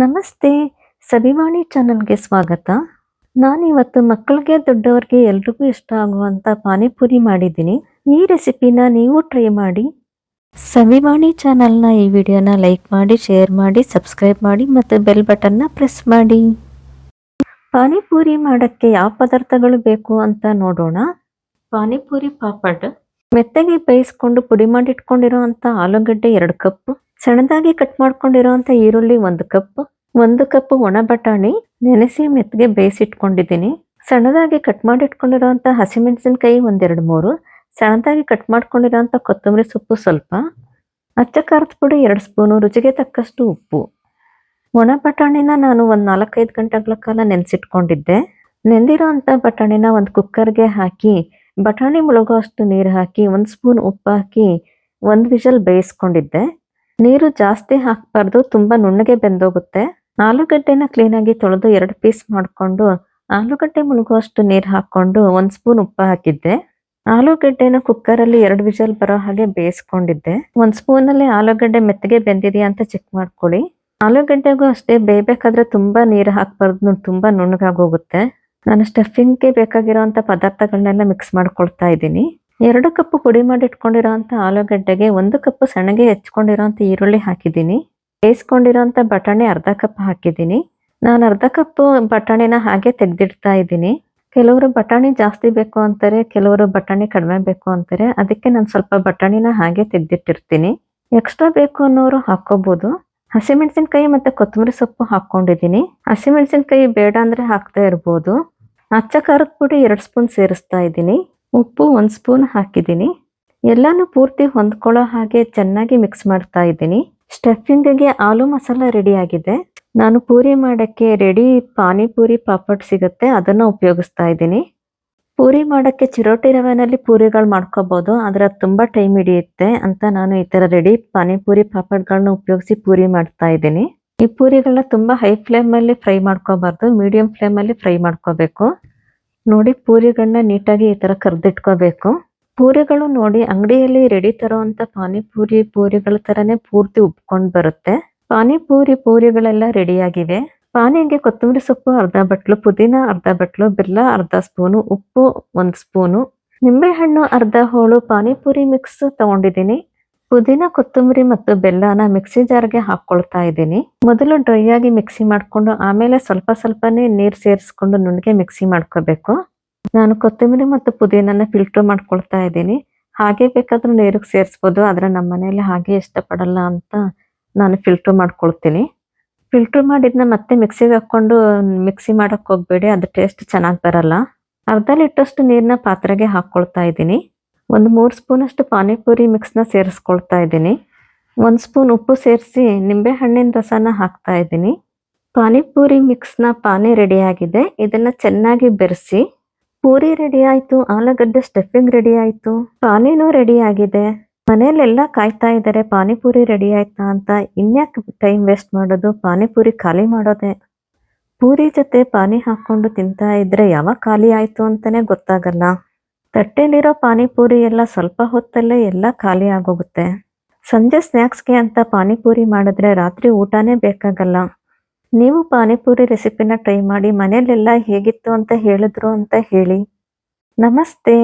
ನಮಸ್ತೆ ಸವಿವಾಣಿ ಚಾನಲ್ಗೆ ಸ್ವಾಗತ. ನಾನಿವತ್ತು ಮಕ್ಕಳಿಗೆ ದೊಡ್ಡವರಿಗೆ ಎಲ್ರಿಗೂ ಇಷ್ಟ ಆಗುವಂಥ ಪಾನಿಪುರಿ ಮಾಡಿದ್ದೀನಿ. ಈ ರೆಸಿಪಿನ ನೀವು ಟ್ರೈ ಮಾಡಿ. ಸವಿವಾಣಿ ಚಾನಲ್ನ ಈ ವಿಡಿಯೋನ ಲೈಕ್ ಮಾಡಿ, ಶೇರ್ ಮಾಡಿ, ಸಬ್ಸ್ಕ್ರೈಬ್ ಮಾಡಿ ಮತ್ತು ಬೆಲ್ ಬಟನ್ನ ಪ್ರೆಸ್ ಮಾಡಿ. ಪಾನಿಪುರಿ ಮಾಡೋಕ್ಕೆ ಯಾವ ಪದಾರ್ಥಗಳು ಬೇಕು ಅಂತ ನೋಡೋಣ. ಪಾನಿಪುರಿ ಪಾಪಡ್, ಮೆತ್ತಗೆ ಬೇಯಿಸ್ಕೊಂಡು ಪುಡಿ ಮಾಡಿಟ್ಕೊಂಡಿರೋ ಅಂಥ ಆಲೂಗಡ್ಡೆ ಎರಡು ಕಪ್ ಸಣ್ಣದಾಗಿ ಕಟ್ ಮಾಡ್ಕೊಂಡಿರೋಂಥ ಈರುಳ್ಳಿ ಒಂದು ಕಪ್ ಒಂದು ಕಪ್ ಒಣ ಬಟಾಣಿ ನೆನೆಸಿ ಮೆತ್ತಗೆ ಬೇಯಿಸಿಟ್ಕೊಂಡಿದ್ದೀನಿ. ಸಣ್ಣದಾಗಿ ಕಟ್ ಮಾಡಿಟ್ಕೊಂಡಿರೋಂಥ ಹಸಿಮೆಣಸಿನ್ಕಾಯಿ ಒಂದೆರಡು ಮೂರು, ಸಣ್ಣದಾಗಿ ಕಟ್ ಮಾಡ್ಕೊಂಡಿರೋಂಥ ಕೊತ್ತಂಬರಿ ಸೊಪ್ಪು ಸ್ವಲ್ಪ, ಅಚ್ಚ ಖಾರದ ಪುಡಿ ಎರಡು ಸ್ಪೂನು, ರುಚಿಗೆ ತಕ್ಕಷ್ಟು ಉಪ್ಪು. ಒಣ ಬಟಾಣಿನ ನಾನು ಒಂದು ನಾಲ್ಕೈದು ಗಂಟೆಗಳ ಕಾಲ ನೆನೆಸಿಟ್ಕೊಂಡಿದ್ದೆ. ನೆಂದಿರೋ ಅಂಥ ಬಟಾಣಿನ ಒಂದು ಕುಕ್ಕರ್ಗೆ ಹಾಕಿ, ಬಟಾಣಿ ಮುಳುಗೋ ಅಷ್ಟು ನೀರು ಹಾಕಿ, ಒಂದು ಸ್ಪೂನ್ ಉಪ್ಪು ಹಾಕಿ, ಒಂದು ವಿಷಲ್ ಬೇಯಿಸ್ಕೊಂಡಿದ್ದೆ. ನೀರು ಜಾಸ್ತಿ ಹಾಕಬಾರ್ದು, ತುಂಬ ನುಣ್ಣಗೆ ಬೆಂದೋಗುತ್ತೆ. ಆಲೂಗಡ್ಡೆನ ಕ್ಲೀನಾಗಿ ತೊಳೆದು ಎರಡು ಪೀಸ್ ಮಾಡಿಕೊಂಡು, ಆಲೂಗಡ್ಡೆ ಮುಳುಗುವಷ್ಟು ನೀರು ಹಾಕ್ಕೊಂಡು ಒಂದು ಸ್ಪೂನ್ ಉಪ್ಪು ಹಾಕಿದ್ದೆ. ಆಲೂಗಡ್ಡೆನ ಕುಕ್ಕರಲ್ಲಿ ಎರಡು ವಿಷಲ್ ಬರೋ ಹಾಗೆ ಬೇಯಿಸ್ಕೊಂಡಿದ್ದೆ. ಒಂದು ಸ್ಪೂನಲ್ಲಿ ಆಲೂಗಡ್ಡೆ ಮೆತ್ತಗೆ ಬೆಂದಿದೆಯಾ ಅಂತ ಚೆಕ್ ಮಾಡ್ಕೊಳ್ಳಿ. ಆಲೂಗಡ್ಡೆಗೂ ಅಷ್ಟೇ, ಬೇಯಬೇಕಾದ್ರೆ ತುಂಬ ನೀರು ಹಾಕ್ಬಾರ್ದು, ತುಂಬ ನುಣ್ಣಗಾಗೋಗುತ್ತೆ ನಾನು ಸ್ಟಫಿಂಗ್ಗೆ ಬೇಕಾಗಿರೋಂಥ ಪದಾರ್ಥಗಳನ್ನೆಲ್ಲ ಮಿಕ್ಸ್ ಮಾಡ್ಕೊಳ್ತಾ ಇದ್ದೀನಿ. ಎರಡು ಕಪ್ ಪುಡಿ ಮಾಡಿ ಇಟ್ಕೊಂಡಿರೋಂಥ ಆಲೂಗಡ್ಡೆಗೆ ಒಂದು ಕಪ್ ಸಣ್ಣಗೆ ಹೆಚ್ಕೊಂಡಿರೋಂಥ ಈರುಳ್ಳಿ ಹಾಕಿದ್ದೀನಿ. ಬೇಯಿಸ್ಕೊಂಡಿರೋಂಥ ಬಟಾಣಿ ಅರ್ಧ ಕಪ್ ಹಾಕಿದ್ದೀನಿ. ನಾನು ಅರ್ಧ ಕಪ್ ಬಟಾಣಿನ ಹಾಗೆ ತೆಗೆದಿಡ್ತಾ ಇದ್ದೀನಿ. ಕೆಲವರು ಬಟಾಣಿ ಜಾಸ್ತಿ ಬೇಕು ಅಂತಾರೆ, ಕೆಲವರು ಬಟಾಣಿ ಕಡಿಮೆ ಬೇಕು ಅಂತಾರೆ. ಅದಕ್ಕೆ ನಾನು ಸ್ವಲ್ಪ ಬಟಾಣಿನ ಹಾಗೆ ತೆಗೆದಿಟ್ಟಿರ್ತೀನಿ. ಎಕ್ಸ್ಟ್ರಾ ಬೇಕು ಅನ್ನೋರು ಹಾಕೋಬಹುದು ಹಸಿಮೆಣಸಿನ್ಕಾಯಿ ಮತ್ತೆ ಕೊತ್ತಂಬರಿ ಸೊಪ್ಪು ಹಾಕೊಂಡಿದ್ದೀನಿ ಹಸಿಮೆಣಸಿನ್ಕಾಯಿ ಬೇಡ ಅಂದ್ರೆ ಹಾಕ್ತಾ ಇರ್ಬೋದು. ಅಚ್ಚ ಖಾರದ ಪುಡಿ ಎರಡು ಸ್ಪೂನ್ ಸೇರಿಸ್ತಾ ಇದ್ದೀನಿ. ಉಪ್ಪು ಒಂದು ಸ್ಪೂನ್ ಹಾಕಿದ್ದೀನಿ. ಎಲ್ಲಾನು ಪೂರ್ತಿ ಹೊಂದ್ಕೊಳ್ಳೋ ಹಾಗೆ ಚೆನ್ನಾಗಿ ಮಿಕ್ಸ್ ಮಾಡ್ತಾ ಇದ್ದೀನಿ. ಸ್ಟಫಿಂಗ್ಗೆ ಆಲೂ ಮಸಾಲ ರೆಡಿ ಆಗಿದೆ. ನಾನು ಪೂರಿ ಮಾಡೋಕ್ಕೆ ರೆಡಿ ಪಾನಿಪುರಿ, ಪಾಪಡ್ ಸಿಗುತ್ತೆ, ಅದನ್ನು ಉಪಯೋಗಿಸ್ತಾ ಇದ್ದೀನಿ. ಪೂರಿ ಮಾಡೋಕ್ಕೆ ಚಿರೋಟಿ ರವೆನಲ್ಲಿ ಪೂರಿಗಳು ಮಾಡ್ಕೋಬೋದು, ಆದರೆ ಅದು ತುಂಬ ಟೈಮ್ ಹಿಡಿಯುತ್ತೆ ಅಂತ ನಾನು ಈ ಥರ ರೆಡಿ ಪಾನಿಪುರಿ ಪಾಪಡ್ಗಳನ್ನ ಉಪಯೋಗಿಸಿ ಪೂರಿ ಮಾಡ್ತಾ ಇದ್ದೀನಿ. ಈ ಪೂರಿಗಳನ್ನ ತುಂಬ ಹೈ ಫ್ಲೇಮಲ್ಲಿ ಫ್ರೈ ಮಾಡ್ಕೋಬಾರ್ದು ಮೀಡಿಯಂ ಫ್ಲೇಮಲ್ಲಿ ಫ್ರೈ ಮಾಡ್ಕೋಬೇಕು. ನೋಡಿ ಪೂರಿಗಳನ್ನ ನೀಟಾಗಿ ಈ ಥರ ಕರೆದಿಟ್ಕೋಬೇಕು. ಪೂರಿಗಳು ನೋಡಿ ಅಂಗಡಿಯಲ್ಲಿ ರೆಡಿ ತರೋವಂಥ ಪಾನಿಪೂರಿ ಪೂರಿಗಳ ಥರನೇ ಪೂರ್ತಿ ಉಬ್ಕೊಂಡು ಬರುತ್ತೆ. ಪಾನಿಪೂರಿ ಪೂರಿಗಳೆಲ್ಲ ರೆಡಿಯಾಗಿವೆ ಪಾನಿಗೆ ಕೊತ್ತಂಬರಿ ಸೊಪ್ಪು, ಅರ್ಧ ಬಟ್ಲು, ಪುದೀನ, ಅರ್ಧ ಬಟ್ಲು ಬೆಲ್ಲ ಅರ್ಧ ಸ್ಪೂನು, ಉಪ್ಪು, ಒಂದು ಸ್ಪೂನು. ನಿಂಬೆಹಣ್ಣು, ಅರ್ಧ ಹೋಳು ಪಾನಿಪುರಿ ಮಿಕ್ಸ್ ತಗೊಂಡಿದ್ದೀನಿ. ಪುದೀನ, ಕೊತ್ತಂಬರಿ ಮತ್ತು ಬೆಲ್ಲನ ಮಿಕ್ಸಿ ಜಾರ್ಗೆ ಹಾಕ್ಕೊಳ್ತಾ ಇದ್ದೀನಿ. ಮೊದಲು ಡ್ರೈ ಆಗಿ ಮಿಕ್ಸಿ ಮಾಡಿಕೊಂಡು ಆಮೇಲೆ ಸ್ವಲ್ಪ ಸ್ವಲ್ಪನೇ ನೀರು ಸೇರಿಸ್ಕೊಂಡು ನುಣ್ಣಗೆ ಮಿಕ್ಸಿ ಮಾಡ್ಕೋಬೇಕು. ನಾನು ಕೊತ್ತಂಬರಿ ಮತ್ತು ಪುದೀನನ ಫಿಲ್ಟರ್ ಮಾಡ್ಕೊಳ್ತಾ ಇದ್ದೀನಿ. ಹಾಗೆ ಬೇಕಾದರೂ ನೀರಿಗೆ ಸೇರಿಸ್ಬೋದು, ಆದರೆ ನಮ್ಮ ಮನೆಯಲ್ಲಿ ಹಾಗೆ ಇಷ್ಟಪಡಲ್ಲ ಅಂತ ನಾನು ಫಿಲ್ಟರ್ ಮಾಡ್ಕೊಳ್ತೀನಿ. ಫಿಲ್ಟರ್ ಮಾಡಿದ್ನ ಮತ್ತೆ ಮಿಕ್ಸಿಗೆ ಹಾಕ್ಕೊಂಡು ಮಿಕ್ಸಿ ಮಾಡೋಕ್ಕೆ ಹೋಗಬೇಡಿ, ಅದು ಟೇಸ್ಟ್ ಚೆನ್ನಾಗಿ ಬರಲ್ಲ. ಅರ್ಧ ಲೀಟರ್ಷ್ಟು ನೀರನ್ನ ಪಾತ್ರೆಗೆ ಹಾಕ್ಕೊಳ್ತಾ ಇದ್ದೀನಿ. ಒಂದು ಮೂರು ಸ್ಪೂನಷ್ಟು ಪಾನಿಪುರಿ ಮಿಕ್ಸ್ನ ಸೇರಿಸ್ಕೊಳ್ತಾ ಇದ್ದೀನಿ. ಒಂದು ಸ್ಪೂನ್ ಉಪ್ಪು ಸೇರಿಸಿ ನಿಂಬೆ ಹಣ್ಣಿನ ರಸನ ಹಾಕ್ತಾ ಇದ್ದೀನಿ. ಪಾನಿಪುರಿ ಮಿಕ್ಸ್ನ ಪಾನಿ ರೆಡಿ ಆಗಿದೆ. ಇದನ್ನ ಚೆನ್ನಾಗಿ ಬೆರೆಸಿ ಪೂರಿ ರೆಡಿ ಆಯಿತು, ಆಲೂಗಡ್ಡೆ ಸ್ಟಫಿಂಗ್ ರೆಡಿ ಆಯಿತು, ಪಾನಿನೂ ರೆಡಿ ಆಗಿದೆ. ಮನೆಯಲ್ಲೆಲ್ಲ ಕಾಯ್ತಾ ಇದ್ದಾರೆ, ಪಾನಿಪುರಿ ರೆಡಿ ಆಯ್ತಾ ಅಂತ. ಇನ್ಯಾಕೆ ಟೈಮ್ ವೇಸ್ಟ್ ಮಾಡೋದು? ಪಾನಿಪುರಿ ಖಾಲಿ ಮಾಡೋದೆ. ಪೂರಿ ಜೊತೆ ಪಾನಿ ಹಾಕ್ಕೊಂಡು ತಿಂತಾ ಇದ್ರೆ ಯಾವಾಗ ಖಾಲಿ ಆಯಿತು ಅಂತಲೇ ಗೊತ್ತಾಗಲ್ಲ. ತಟ್ಟೆಲಿರೋ ಪಾನಿಪುರಿ ಎಲ್ಲ ಸ್ವಲ್ಪ ಹೊತ್ತಲ್ಲೇ ಎಲ್ಲ ಖಾಲಿ ಆಗೋಗುತ್ತೆ. ಸಂಜೆ ಸ್ನ್ಯಾಕ್ಸ್ಗೆ ಅಂತ ಪಾನಿಪುರಿ ಮಾಡಿದ್ರೆ ರಾತ್ರಿ ಊಟನೇ ಬೇಕಾಗಲ್ಲ. ನೀವು ಪಾನಿಪುರಿ ರೆಸಿಪಿನ ಟ್ರೈ ಮಾಡಿ ಮನೆಯಲ್ಲೆಲ್ಲ ಹೇಗಿತ್ತು ಅಂತ ಹೇಳಿದ್ರು ಅಂತ ಹೇಳಿ. ನಮಸ್ತೆ.